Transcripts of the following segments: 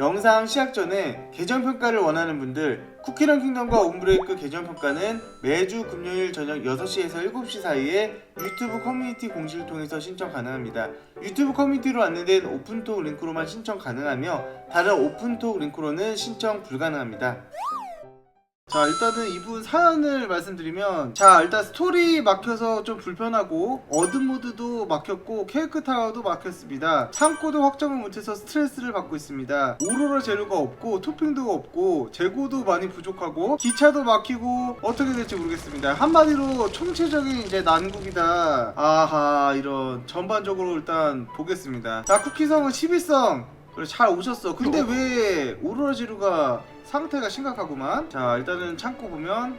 영상 시작 전에 계정 평가를 원하는 분들 쿠키런 킹덤과 온브레이크 계정 평가는 매주 금요일 저녁 6시에서 7시 사이에 유튜브 커뮤니티 공지를 통해서 신청 가능합니다. 유튜브 커뮤니티로 안내된 오픈톡 링크로만 신청 가능하며 다른 오픈톡 링크로는 신청 불가능합니다. 자 일단은 이분 사연을 말씀드리면 자 일단 스토리 막혀서 좀 불편하고 어둠 모드도 막혔고 케이크 타워도 막혔습니다. 창고도 확정을 못해서 스트레스를 받고 있습니다. 오로라 재료가 없고 토핑도 없고 재고도 많이 부족하고 기차도 막히고 어떻게 될지 모르겠습니다. 한마디로 총체적인 이제 난국이다. 아하 이런 전반적으로 일단 보겠습니다. 자 쿠키성은 11성 그래 잘 오셨어. 근데 왜 오로라 재료가 상태가 심각하구만? 자 일단은 창고 보면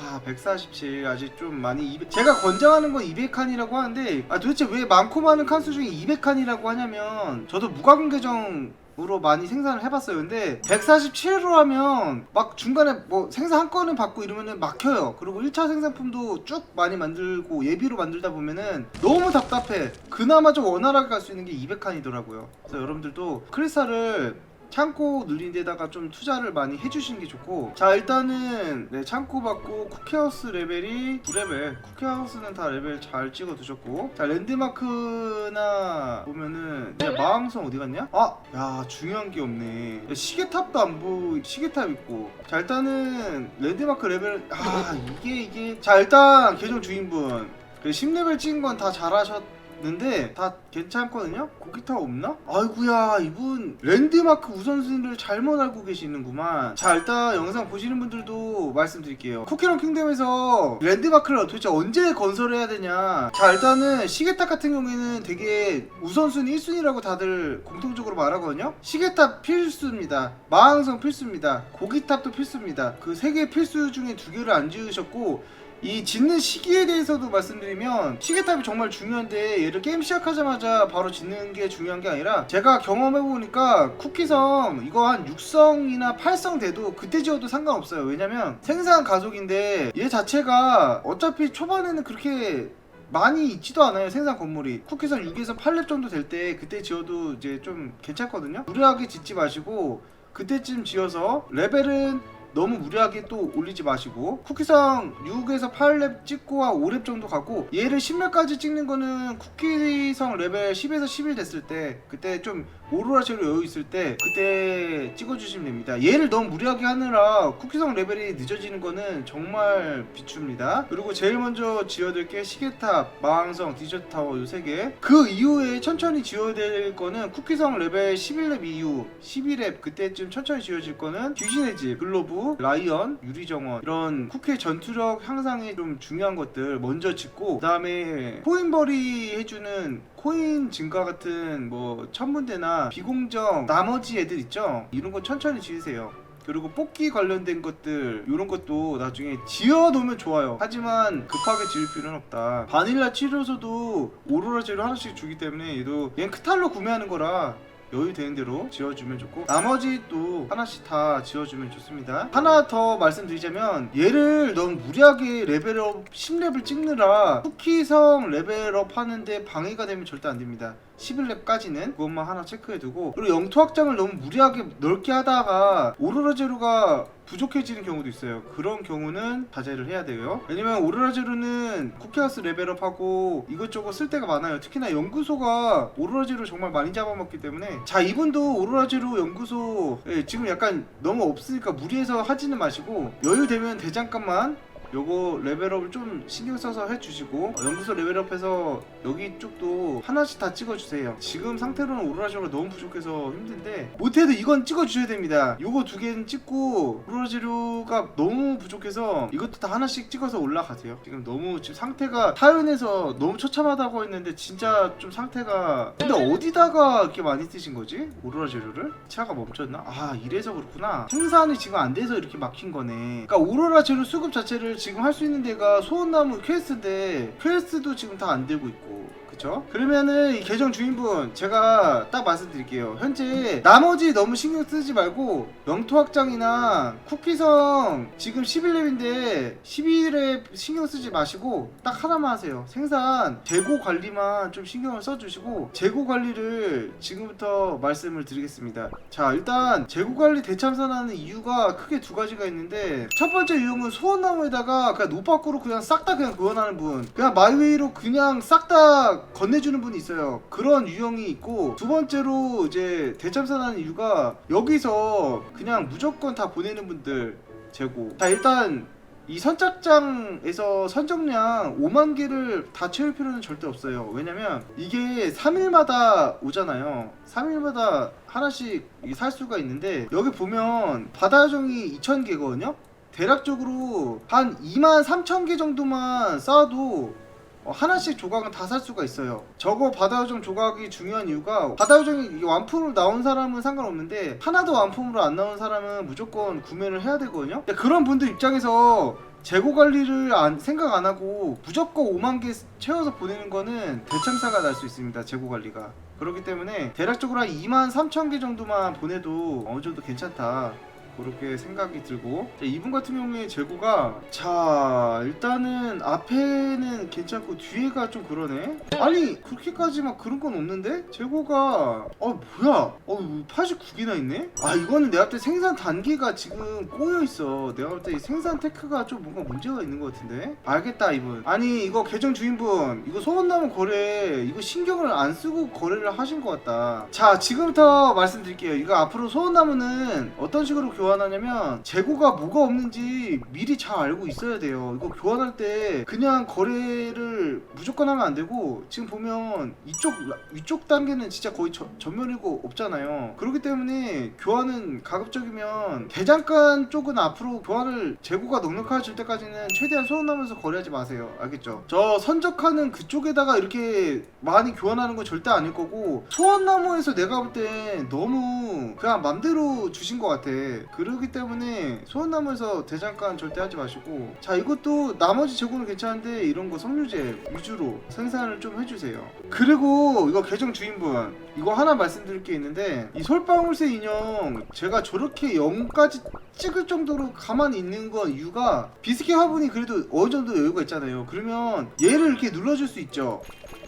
아, 147 아직 좀 많이 200 제가 권장하는 건 200칸이라고 하는데 아 도대체 왜 많고 많은 칸수 중에 200칸이라고 하냐면 저도 무과금 계정 으로 많이 생산을 해봤어요. 근데 147로 하면 막 중간에 뭐 생산 한 건을 받고 이러면은 막혀요. 그리고 1차 생산품도 쭉 많이 만들고 예비로 만들다 보면은 너무 답답해. 그나마 좀 원활하게 갈 수 있는 게 200칸이더라고요. 그래서 여러분들도 크리스탈을 창고 늘린 데다가 좀 투자를 많이 해주시는 게 좋고. 자 일단은 네, 창고 받고 쿠키하우스 레벨이 9레벨. 쿠키하우스는 다 레벨 잘 찍어 두셨고. 자 랜드마크나 보면은 야 마왕성 어디 갔냐? 아 야 중요한 게 없네. 야, 시계탑도 안 보이 시계탑 있고. 자 일단은 랜드마크 레벨 아 이게 이게. 자 일단 계정 주인분. 그 10레벨 찍은 건 다 잘하셨 는데 다 괜찮거든요? 고기타 없나? 아이구야 이분 랜드마크 우선순위를 잘못 알고 계시는구만. 자 일단 영상 보시는 분들도 말씀드릴게요. 쿠키런 킹덤에서 랜드마크를 도대체 언제 건설해야 되냐? 자 일단은 시계탑 같은 경우에는 되게 우선순위 1순위라고 다들 공통적으로 말하거든요? 시계탑 필수입니다. 마항성 필수입니다. 고기탑도 필수입니다. 그 세 개 필수 중에 두 개를 안 지으셨고 이 짓는 시기에 대해서도 말씀드리면 시계탑이 정말 중요한데 얘를 게임 시작하자마자 바로 짓는 게 중요한 게 아니라 제가 경험해 보니까 쿠키성 이거 한 6성이나 8성 돼도 그때 지어도 상관없어요. 왜냐면 생산 가속인데 얘 자체가 어차피 초반에는 그렇게 많이 있지도 않아요 생산 건물이. 쿠키성 6에서 8렙 정도 될 때 그때 지어도 이제 좀 괜찮거든요. 무리하게 짓지 마시고 그때쯤 지어서 레벨은 너무 무리하게 또 올리지 마시고 쿠키성 6에서 8렙 찍고 한 5렙 정도 가고 얘를 10렙까지 찍는 거는 쿠키성 레벨 10에서 11 됐을 때 그때 좀 오로라 제로 여유 있을 때 그때 찍어주시면 됩니다. 얘를 너무 무리하게 하느라 쿠키성 레벨이 늦어지는 거는 정말 비추입니다. 그리고 제일 먼저 지어드릴 게 시계탑, 마왕성, 디저트 타워 요 3개. 그 이후에 천천히 지어야 될 거는 쿠키성 레벨 11렙 이후 12렙 그때쯤 천천히 지어질 거는 귀신의 집, 글로브, 라이언, 유리정원 이런 쿠키의 전투력 향상에 좀 중요한 것들 먼저 짓고 그 다음에 코인벌이 해주는 코인 증가 같은 뭐 천문대나 비공정 나머지 애들 있죠? 이런 거 천천히 지으세요. 그리고 뽑기 관련된 것들 이런 것도 나중에 지어 놓으면 좋아요. 하지만 급하게 지을 필요는 없다. 바닐라 치료소도 오로라 재료 하나씩 주기 때문에 얘도 얘는 크탈로 구매하는 거라 여유 되는 대로 지어주면 좋고 나머지 또 하나씩 다 지어주면 좋습니다. 하나 더 말씀드리자면 얘를 너무 무리하게 레벨업 10렙을 찍느라 쿠키성 레벨업 하는데 방해가 되면 절대 안 됩니다. 11렙까지는 그것만 하나 체크해두고 그리고 영토 확장을 너무 무리하게 넓게 하다가 오로라 제로가 부족해지는 경우도 있어요. 그런 경우는 자제를 해야 돼요. 왜냐면 오로라 제로는 쿠키하우스 레벨업하고 이것저것 쓸 데가 많아요. 특히나 연구소가 오로라 제로 정말 많이 잡아먹기 때문에. 자 이분도 오로라 제로 연구소 예, 지금 약간 너무 없으니까 무리해서 하지는 마시고 여유 되면 대장간만 요거 레벨업을 좀 신경 써서 해주시고 어, 연구소 레벨업해서 여기 쪽도 하나씩 다 찍어주세요 지금 상태로는 오로라지로가 너무 부족해서 힘든데 못해도 이건 찍어주셔야 됩니다 요거 두 개는 찍고 오로라지로가 너무 부족해서 이것도 다 하나씩 찍어서 올라가세요 지금 너무 지금 상태가 타연에서 너무 처참하다고 했는데 진짜 좀 상태가 근데 어디다가 이렇게 많이 쓰신 거지? 오로라 재료를? 차가 멈췄나? 아 이래서 그렇구나 생산이 지금 안 돼서 이렇게 막힌 거네 그러니까 오로라 재료 수급 자체를 지금 할 수 있는 데가 소원나무 퀘스트인데 퀘스트도 지금 다 안 되고 있고 그쵸? 그러면은 이 계정 주인분 제가 딱 말씀드릴게요. 현재 나머지 너무 신경 쓰지 말고 영토 확장이나 쿠키성 지금 11렙인데 12렙 신경 쓰지 마시고 딱 하나만 하세요. 생산 재고 관리만 좀 신경을 써주시고 재고 관리를 지금부터 말씀을 드리겠습니다. 자 일단 재고 관리 대참사하는 이유가 크게 두 가지가 있는데 첫 번째 유형은 소원나무에다가 그냥 노 밖으로 그냥 싹 다 그냥 구현하는 분 그냥 마이웨이로 그냥 싹 다 건네주는 분이 있어요 그런 유형이 있고 두 번째로 이제 대참사하는 이유가 여기서 그냥 무조건 다 보내는 분들 재고 자 일단 이 선착장에서 선정량 5만 개를 다 채울 필요는 절대 없어요. 왜냐면 이게 3일마다 오잖아요. 3일마다 하나씩 이살 수가 있는데 여기 보면 바다 요정이 2,000개거든요. 대략적으로 한 2만 3천 개 정도만 쌓아도 어, 하나씩 조각은 다 살 수가 있어요. 저거 바다요정 조각이 중요한 이유가 바다요정이 완품으로 나온 사람은 상관없는데 하나도 완품으로 안 나온 사람은 무조건 구매를 해야 되거든요. 그런 분들 입장에서 재고 관리를 안, 생각 안 하고 무조건 5만 개 채워서 보내는 거는 대참사가 날 수 있습니다. 재고 관리가. 그렇기 때문에 대략적으로 한 2만 3천 개 정도만 보내도 어느 정도 괜찮다. 그렇게 생각이 들고. 자, 이분 같은 경우에 재고가 자 일단은 앞에는 괜찮고 뒤에가 좀 그러네. 아니 그렇게까지 막 그런 건 없는데? 재고가 어 뭐야? 어 89개나 있네? 아 이거는 내가 볼 때 생산 단계가 지금 꼬여 있어. 내가 볼 때 생산 테크가 좀 뭔가 문제가 있는 것 같은데? 알겠다 이분. 아니 이거 계정 주인분 이거 소원나무 거래 이거 신경을 안 쓰고 거래를 하신 것 같다. 자 지금부터 말씀드릴게요. 이거 앞으로 소원나무는 어떤 식으로 교환하냐면 재고가 뭐가 없는지 미리 잘 알고 있어야 돼요. 이거 교환할 때 그냥 거래를 무조건 하면 안 되고 지금 보면 이쪽 위쪽 단계는 진짜 거의 저- 전멸이고 없잖아요. 그렇기 때문에 교환은 가급적이면 대장간 쪽은 앞으로 교환을 재고가 넉넉해질 때까지는 최대한 소원하면서 거래하지 마세요. 알겠죠? 저 선적하는 그쪽에다가 이렇게 많이 교환하는 건 절대 아닐 거고 소원나무에서 내가 볼 때 너무 그냥 맘대로 주신 것 같아 그러기 때문에 소원나무에서 대장간 절대 하지 마시고 자 이것도 나머지 재고는 괜찮은데 이런 거 섬유제 위주로 생산을 좀 해주세요. 그리고 이거 계정 주인분 이거 하나 말씀드릴 게 있는데 이 솔방울새 인형 제가 저렇게 0까지 찍을 정도로 가만히 있는 건 이유가 비스킷 화분이 그래도 어느 정도 여유가 있잖아요. 그러면 얘를 이렇게 눌러줄 수 있죠.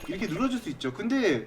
이렇게 눌러줄 수 있죠. 근데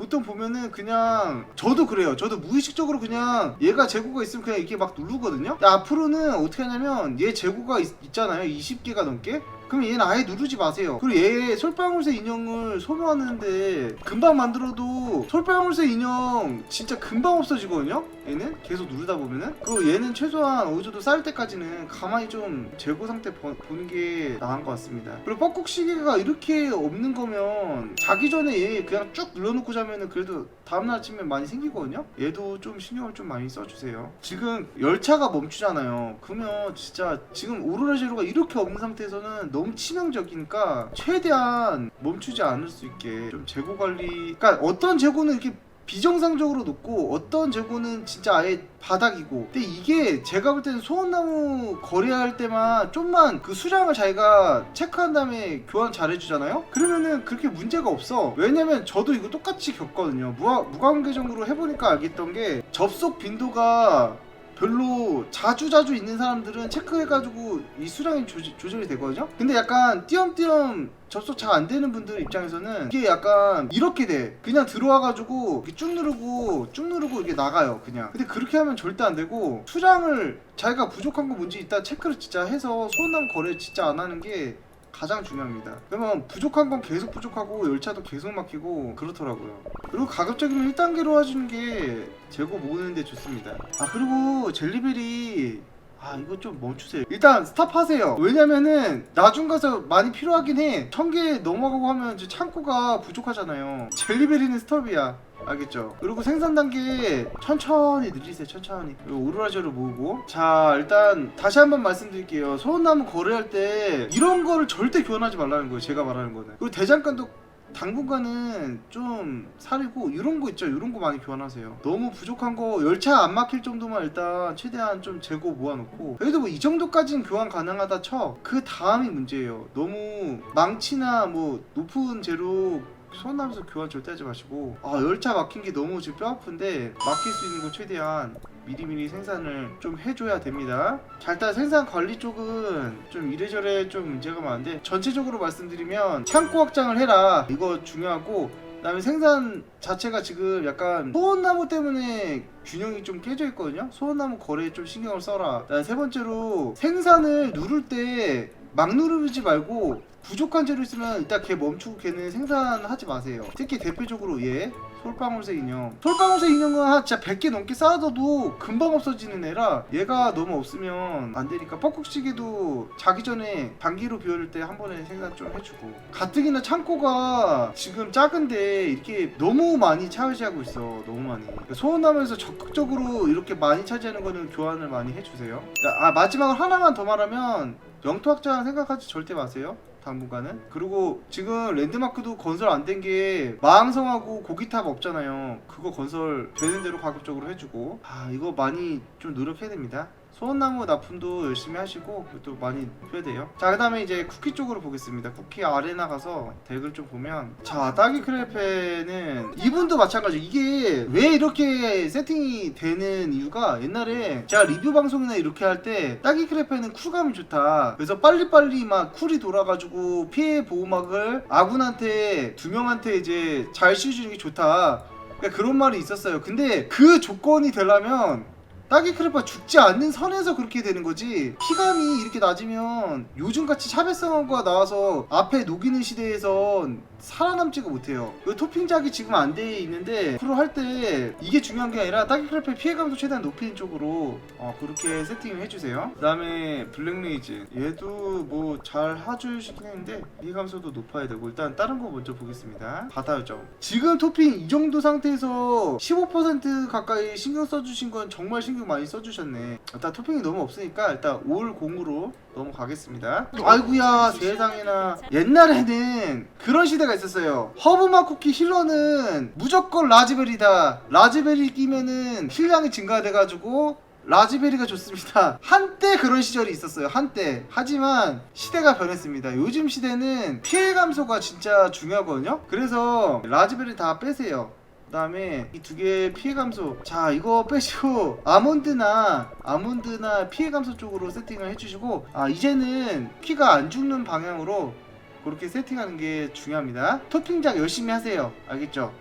보통 보면은 그냥 저도 그래요. 저도 무의식적으로 그냥 얘가 재고가 있으면 그냥 이렇게 막 누르거든요. 근데 앞으로는 어떻게 하냐면 얘 재고가 있, 있잖아요. 20개가 넘게. 그럼 얘는 아예 누르지 마세요. 그리고 얘 솔방울새 인형을 소모하는데 금방 만들어도 솔방울새 인형 진짜 금방 없어지거든요. 얘는 계속 누르다 보면은 그리고 얘는 최소한 어느 정도 쌓일 때까지는 가만히 좀 재고 상태 보, 보는 게 나은 것 같습니다. 그리고 뻐꾹 시계가 이렇게 없는 거면 자기 전에 얘 그냥 쭉 눌러놓고 자면은 그래도 다음날 아침에 많이 생기거든요. 얘도 좀 신경을 좀 많이 써주세요. 지금 열차가 멈추잖아요. 그러면 진짜 지금 오로라 제로가 이렇게 없는 상태에서는 너무 치명적이니까 최대한 멈추지 않을 수 있게 좀 재고 관리. 그러니까 어떤 재고는 이렇게 비정상적으로 놓고 어떤 재고는 진짜 아예 바닥이고. 근데 이게 제가 볼 때는 소원나무 거래할 때만 좀만 그 수량을 자기가 체크한 다음에 교환 잘 해주잖아요? 그러면은 그렇게 문제가 없어. 왜냐면 저도 이거 똑같이 겪거든요. 무하, 무관계적으로 해보니까 알겠던 게 접속 빈도가 별로 자주 자주 있는 사람들은 체크해가지고 이 수량이 조절, 조절이 되거든요? 근데 약간 띄엄띄엄 접속 잘 안 되는 분들 입장에서는 이게 약간 이렇게 돼. 그냥 들어와가지고 쭉 누르고 쭉 누르고 이게 나가요 그냥. 근데 그렇게 하면 절대 안 되고 수량을 자기가 부족한 거 뭔지 일단 체크를 진짜 해서 소원남 거래 진짜 안 하는 게 가장 중요합니다. 그러면 부족한 건 계속 부족하고 열차도 계속 막히고 그렇더라고요. 그리고 가급적이면 1단계로 해주는 게 재고 모으는데 좋습니다. 아 그리고 젤리벨이 아 이거 좀 멈추세요. 일단 스탑하세요. 왜냐면은 나중 가서 많이 필요하긴 해. 천개 넘어가고 하면 이제 창고가 부족하잖아요. 젤리베리는 스톱이야. 알겠죠? 그리고 생산 단계 천천히 늘리세요 천천히. 그리고 오로라제로 모으고. 자 일단 다시 한번 말씀드릴게요. 소원나무 거래할 때 이런 거를 절대 교환하지 말라는 거예요 제가 말하는 거는. 그리고 대장간도 당분간은 좀 사리고 이런 거 있죠? 이런 거 많이 교환하세요. 너무 부족한 거 열차 안 막힐 정도만 일단 최대한 좀 재고 모아놓고. 그래도 뭐 이 정도까지는 교환 가능하다 쳐. 그 다음이 문제예요. 너무 망치나 뭐 높은 재료 소원하면서 교환 절대 하지 마시고 아 열차 막힌 게 너무 지금 뼈 아픈데 막힐 수 있는 거 최대한 미리미리 생산을 좀 해줘야 됩니다. 자 일단 생산 관리 쪽은 좀 이래저래 좀 문제가 많은데 전체적으로 말씀드리면 창고 확장을 해라 이거 중요하고 그 다음에 생산 자체가 지금 약간 소원나무 때문에 균형이 좀 깨져 있거든요. 소원나무 거래에 좀 신경을 써라. 그 다음 세 번째로 생산을 누를 때 막 누르지 말고 부족한 재료 있으면 일단 걔 멈추고 걔는 생산하지 마세요. 특히 대표적으로 얘 솔방울새 인형. 솔방울새 인형은 한 진짜 100개 넘게 쌓아둬도 금방 없어지는 애라 얘가 너무 없으면 안 되니까 뻐꾹시계도 자기 전에 단기로 비워줄 때 한 번에 생산 좀 해주고 가뜩이나 창고가 지금 작은데 이렇게 너무 많이 차지하고 있어 너무 많이 그러니까 소원나무에서 적극적으로 이렇게 많이 차지하는 거는 교환을 많이 해주세요 아 마지막으로 하나만 더 말하면 영토 확장 생각하지 절대 마세요 당분간은. 그리고 지금 랜드마크도 건설 안 된 게 마항성하고 고기탑 없잖아요. 그거 건설 되는 대로 가급적으로 해주고. 아 이거 많이 좀 노력해야 됩니다 소원나무 납품도 열심히 하시고 또 많이 돼요. 자 그 다음에 이제 쿠키 쪽으로 보겠습니다. 쿠키 아레나 가서 덱을 좀 보면 자 딸기 크레페는 이분도 마찬가지 이게 왜 이렇게 세팅이 되는 이유가 옛날에 제가 리뷰 방송이나 이렇게 할 때 딸기 크레페는 쿨감이 좋다. 그래서 빨리빨리 막 쿨이 돌아가지고 피해 보호막을 아군한테 두 명한테 이제 잘 씌워주는 게 좋다. 그러니까 그런 말이 있었어요. 근데 그 조건이 되려면 딸기 크레파가 죽지 않는 선에서 그렇게 되는 거지. 피감이 이렇게 낮으면 요즘같이 차별성어가 나와서 앞에 녹이는 시대에선 살아남지가 못해요. 이 토핑작이 지금 안 돼 있는데 프로 할 때 이게 중요한 게 아니라 딸기 크레파의 피해감도 최대한 높이는 쪽으로 어, 그렇게 세팅을 해주세요. 그 다음에 블랙레이즈. 얘도 뭐잘 해주시긴 했는데 피해감소도 높아야 되고 일단 다른 거 먼저 보겠습니다. 바다 요정. 지금 토핑 이 정도 상태에서 15% 가까이 신경 써주신 건 정말 신경 많이 써주셨네 일단 토핑이 너무 없으니까 일단 올 공으로 넘어가겠습니다 아이구야 세상에나 옛날에는 그런 시대가 있었어요 허브맛 쿠키 힐러는 무조건 라즈베리다 라즈베리 끼면은 힐량이 증가돼가지고 라즈베리가 좋습니다. 한때 그런 시절이 있었어요. 한때. 하지만 시대가 변했습니다. 요즘 시대는 피해 감소가 진짜 중요하거든요. 그래서 라즈베리 다 빼세요. 그다음에 이 두 개의 피해 감소. 자, 이거 빼시고 아몬드나 아몬드나 피해 감소 쪽으로 세팅을 해주시고 아 이제는 키가 안 죽는 방향으로 그렇게 세팅하는 게 중요합니다. 토핑작 열심히 하세요. 알겠죠?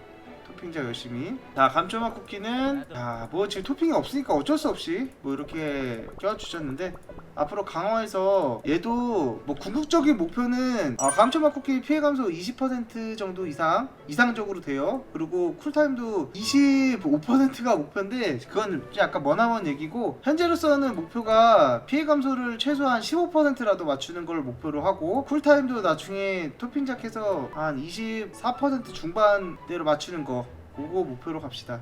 토핑작 열심히. 자, 감초맛 쿠키는 자, 뭐 지금 토핑이 없으니까 어쩔 수 없이 뭐 이렇게 껴주셨는데 앞으로 강화해서 얘도 뭐 궁극적인 목표는 아, 감초맛 쿠키 피해 감소 20% 정도 이상 이상적으로 돼요. 그리고 쿨타임도 25%가 목표인데 그건 약간 머나먼 얘기고 현재로서는 목표가 피해 감소를 최소한 15%라도 맞추는 걸 목표로 하고 쿨타임도 나중에 토핑작해서 한 24% 중반대로 맞추는 거 그거 목표로 갑시다.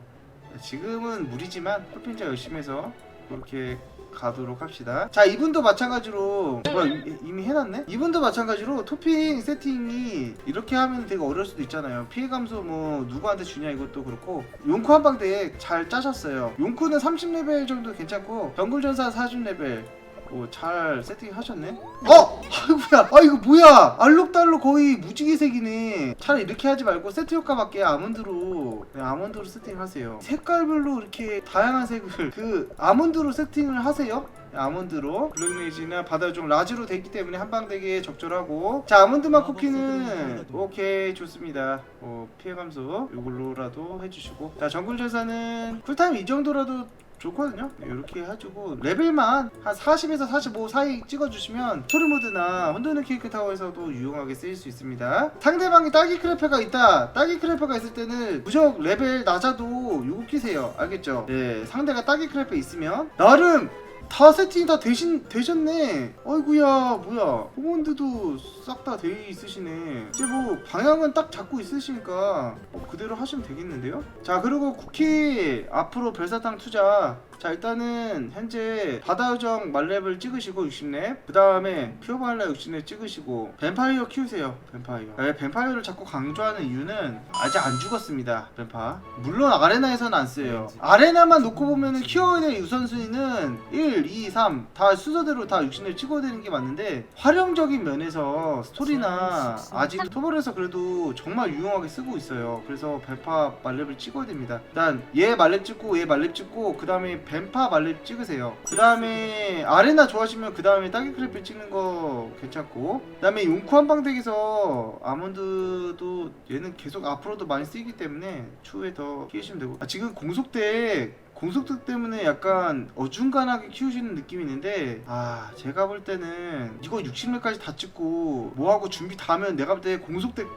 지금은 무리지만 토핑작 열심히 해서 그렇게 가도록 합시다. 자, 이분도 마찬가지로 뭐야 이- 이미 해놨네? 이분도 마찬가지로 토핑 세팅이 이렇게 하면 되게 어려울 수도 있잖아요. 피해 감소 뭐 누구한테 주냐 이것도 그렇고 용쿠 한방 덱잘 짜셨어요. 용쿠는 30레벨 정도 괜찮고 정글전사 40레벨 오, 잘 세팅하셨네. 어, 아이고야, 아 이거 뭐야? 알록달록 거의 무지개색이네. 차라리 이렇게 하지 말고 세트 효과 밖에 아몬드로 그냥 아몬드로 세팅하세요. 색깔별로 이렇게 다양한 색을 그 아몬드로 세팅을 하세요. 아몬드로 블랙레이지나 바다종 라지로 되기 때문에 한방되기에 적절하고 자 아몬드맛 쿠키는 오케이 좋습니다 어, 피해 감소 이걸로라도 해주시고 자 정글전사는 쿨타임 이 정도라도 좋거든요. 이렇게 해주고 레벨만 한 40에서 45 사이 찍어주시면 스토리 모드나 혼돈의 케이크 타워에서도 유용하게 쓰일 수 있습니다. 상대방이 딸기 크래퍼가 있다. 딸기 크래퍼가 있을 때는 무적 레벨 낮아도 요거 끼세요. 알겠죠? 네 상대가 딸기 크래퍼 있으면 나름 다 세팅이 다 되신, 되셨네. 아이구야 뭐야. 포몬드도 싹 다 돼 있으시네. 이제 뭐 방향은 딱 잡고 있으시니까 어, 그대로 하시면 되겠는데요? 자 그리고 쿠키 앞으로 별사탕 투자 자 일단은 현재 바다요정 말렙을 찍으시고 60렙 그 다음에 퓨어발라 60렙 찍으시고 뱀파이어 키우세요 뱀파이어. 네, 뱀파이어를 자꾸 강조하는 이유는 아직 안 죽었습니다 뱀파. 물론 아레나에서는 안 쓰여요. 아레나만 놓고 보면은 키워야 될 우선순위는 1, 2, 3 다 순서대로 다 60렙 찍어야 되는 게 맞는데 활용적인 면에서 스토리나 아직 토벌에서 그래도 정말 유용하게 쓰고 있어요. 그래서 뱀파 말렙을 찍어야 됩니다. 일단 얘 말렙 찍고 얘 말렙 찍고 그 다음에 뱀파 말렙 찍으세요. 그 다음에 아레나 좋아하시면 그 다음에 딸기 크래플 찍는 거 괜찮고 그 다음에 용쿠 한방 덱에서 아몬드도 얘는 계속 앞으로도 많이 쓰이기 때문에 추후에 더 키우시면 되고. 아, 지금 공속 덱 공속덱 때문에 약간 어중간하게 키우시는 느낌이 있는데 아 제가 볼 때는 이거 60렙까지 다 찍고 뭐하고 준비 다 하면 내가 볼 때 공속덱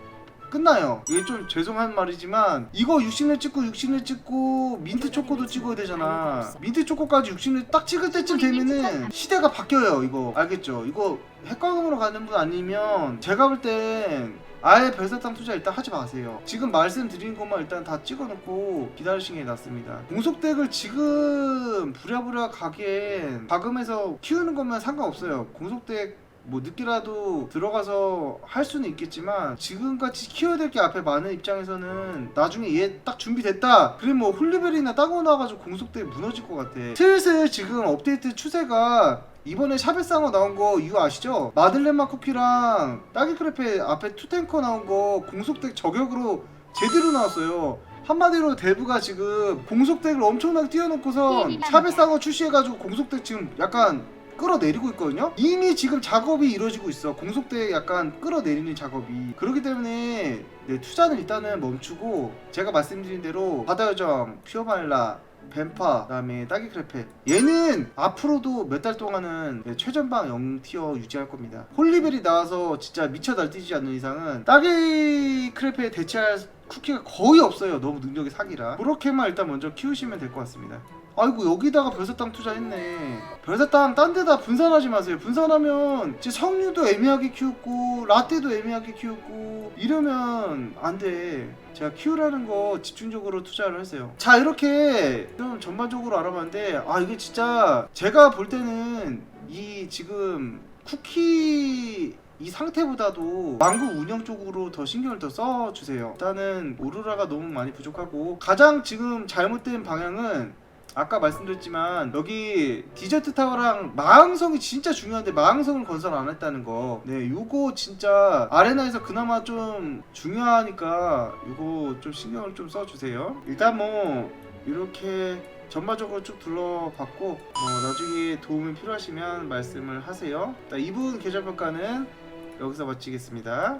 끝나요. 이게 좀 죄송한 말이지만 이거 60렙 찍고 60렙 찍고 민트 초코도 찍어야 되잖아. 민트 초코까지 60렙 딱 찍을 때쯤 되면은 시대가 바뀌어요. 이거 알겠죠? 이거 핵과금으로 가는 분 아니면 제가 볼땐 아예 별사탕 투자 일단 하지 마세요. 지금 말씀드린 것만 일단 다 찍어놓고 기다리시는 게 낫습니다. 공속덱을 지금 부랴부랴 가기엔 과금해서 키우는 것만 상관없어요. 공속덱 뭐 늦게라도 들어가서 할 수는 있겠지만 지금같이 키워야 될 게 앞에 많은 입장에서는 나중에 얘 딱 준비됐다. 그럼 뭐 홀리벨이나 따고 나와가지고 공속대 무너질 것 같아. 슬슬 지금 업데이트 추세가 이번에 샤베상어 나온 거 이유 아시죠? 마들렌마 쿠키랑 딸기 크레페 앞에 투탱커 나온 거 공속덱 저격으로 제대로 나왔어요. 한마디로 대부가 지금 공속덱을 엄청나게 띄워놓고선 샤베상어 출시해가지고 공속덱 지금 약간 끌어내리고 있거든요. 이미 지금 작업이 이루어지고 있어. 공속대 약간 끌어내리는 작업이. 그렇기 때문에 네, 투자는 일단은 멈추고 제가 말씀드린 대로 바다요정, 퓨어발라, 뱀파, 그다음에 딸기 크레페 얘는 앞으로도 몇 달 동안은 네, 최전방 0티어 유지할 겁니다. 홀리벨이 나와서 진짜 미쳐 날뛰지 않는 이상은 딸기 크레페에 대체할 쿠키가 거의 없어요. 너무 능력이 사기라. 그렇게만 일단 먼저 키우시면 될 것 같습니다. 아이고 여기다가 별사탕 투자했네. 별사탕 딴 데다 분산하지 마세요. 분산하면 이제 석류도 애매하게 키웠고 라떼도 애매하게 키웠고 이러면 안돼. 제가 키우라는 거 집중적으로 투자를 하세요. 자 이렇게 좀 전반적으로 알아봤는데 아 이게 진짜 제가 볼 때는 이 지금 쿠키 이 상태보다도 망구 운영 쪽으로 더 신경을 더 써주세요. 일단은 오로라가 너무 많이 부족하고 가장 지금 잘못된 방향은 아까 말씀드렸지만 여기 디저트 타워랑 마항성이 진짜 중요한데 마항성을 건설 안 했다는 거. 네, 요거 진짜 아레나에서 그나마 좀 중요하니까 요거 좀 신경을 좀 써주세요. 일단 뭐 이렇게 전반적으로 쭉 둘러봤고 뭐 나중에 도움이 필요하시면 말씀을 하세요. 2분 계절 평가는 여기서 마치겠습니다.